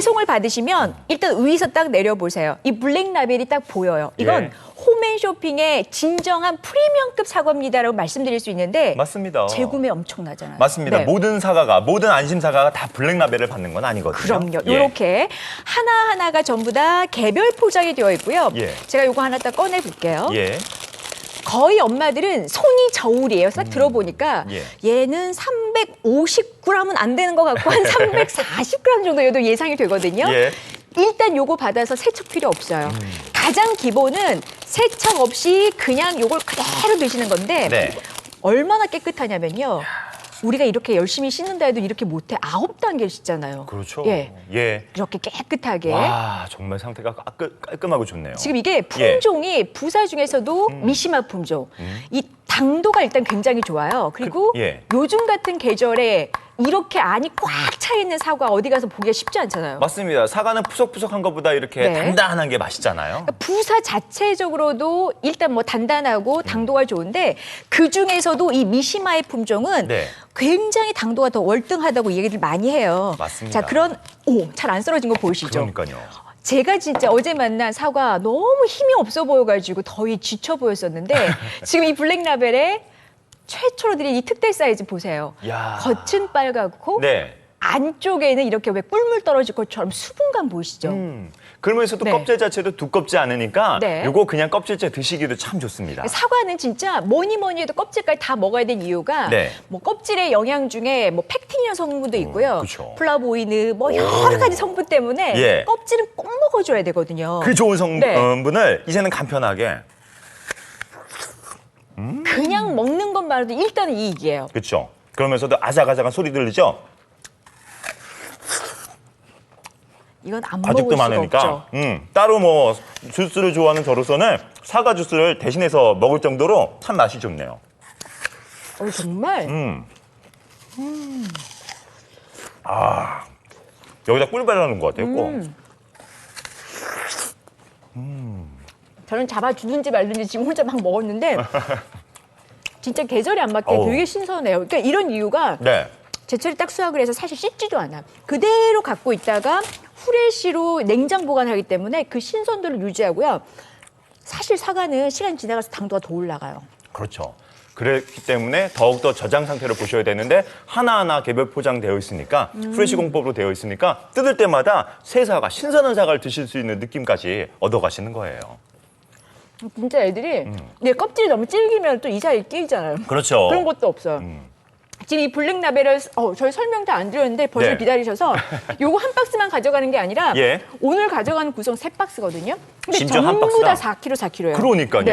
배송을 받으시면 일단 위에서 딱 내려보세요. 이 블랙 라벨이 딱 보여요. 이건 예. 홈앤쇼핑의 진정한 프리미엄급 사과입니다라고 말씀드릴 수 있는데 맞습니다. 재구매 엄청나잖아요. 맞습니다. 네. 모든 사과가 모든 안심 사과가 다 블랙 라벨을 받는 건 아니거든요. 그럼요. 예. 이렇게 하나 하나가 전부 다 개별 포장이 되어 있고요. 예. 제가 요거 하나 딱 꺼내 볼게요. 예. 거의 엄마들은 손이 저울이에요. 딱 들어보니까 예. 얘는 350g은 안 되는 것 같고 한 340g 정도여도 예상이 되거든요. 예. 일단 요거 받아서 세척 필요 없어요. 음. 가장 기본은 세척 없이 그냥 요걸 그대로 드시는 건데 네. 얼마나 깨끗하냐면요. 우리가 이렇게 열심히 씻는다 해도 이렇게 못해 아홉 단계 씻잖아요. 그렇죠. 예. 예. 이렇게 깨끗하게. 와, 정말 상태가 깔끔, 깔끔하고 좋네요. 지금 이게 품종이 부사 중에서도 음. 미시마 품종. 이 당도가 일단 굉장히 좋아요. 그리고 그- 예. 요즘 같은 계절에 이렇게 안이 꽉 차 있는 사과 어디 가서 보기가 쉽지 않잖아요. 맞습니다. 사과는 푸석푸석한 것보다 이렇게 네. 단단한 게 맛있잖아요. 그러니까 부사 자체적으로도 일단 뭐 단단하고 당도가 좋은데 그 중에서도 이 미시마의 품종은 네. 굉장히 당도가 더 월등하다고 얘기를 많이 해요. 맞습니다. 자 그런 오 잘 안 썰어진 거 보이시죠? 그러니까요. 제가 진짜 어제 만난 사과 너무 힘이 없어 보여가지고 거의 지쳐 보였었는데 지금 이 블랙라벨에 최초로 드린 이 특대 사이즈 보세요. 야. 겉은 빨갛고 네. 안쪽에는 이렇게 왜 꿀물 떨어질 것처럼 수분감 보이시죠? 음. 그러면서도 네. 껍질 자체도 두껍지 않으니까 네. 요거 그냥 껍질째 드시기도 참 좋습니다. 사과는 진짜 뭐니 뭐니 해도 껍질까지 다 먹어야 되는 이유가 네. 뭐 껍질의 영양 중에 뭐 팩틴이라는 성분도 있고요. 그쵸. 플라보이드 뭐 여러 가지 성분 때문에 예. 껍질은 꼭 먹어줘야 되거든요. 그 좋은 네. 성분을 이제는 간편하게 그냥 먹는 것만으로도 일단은 이익이에요. 그렇죠. 그러면서도 아삭아삭한 소리 들리죠? 이건 안 먹을 가죽도 수가 많으니까 없죠. 음, 따로 뭐 주스를 좋아하는 저로서는 사과 주스를 대신해서 먹을 정도로 참 맛이 좋네요. 어, 정말 음. 아 여기다 꿀 발라놓은 것 같아요. 꼭. 음. 저는 잡아주든지 말든지 지금 혼자 막 먹었는데 진짜 계절에 안 맞게 어우. 되게 신선해요. 그러니까 이런 이유가 네. 제철에 딱 수확을 해서 사실 씻지도 않아. 그대로 갖고 있다가 후레쉬로 냉장 보관하기 때문에 그 신선도를 유지하고요. 사실 사과는 시간 지나가서 당도가 더 올라가요. 그렇죠. 그렇기 때문에 더욱더 저장 상태를 보셔야 되는데 하나하나 개별 포장되어 있으니까 음. 프레시 공법으로 되어 있으니까 뜯을 때마다 새 사과, 신선한 사과를 드실 수 있는 느낌까지 얻어가시는 거예요. 진짜 애들이 내 껍질이 너무 질기면 또 이 사이에 끼잖아요. 그렇죠. 그런 것도 없어요. 지금 이 블랙 라벨을 어, 저희 설명 다 안 드렸는데 벌써 네. 기다리셔서 요거 한 박스만 가져가는 게 아니라 예. 오늘 가져가는 구성 세 박스거든요. 근데 진짜 한 전부 다 박스다? 4kg, 4kg예요. 그러니까요.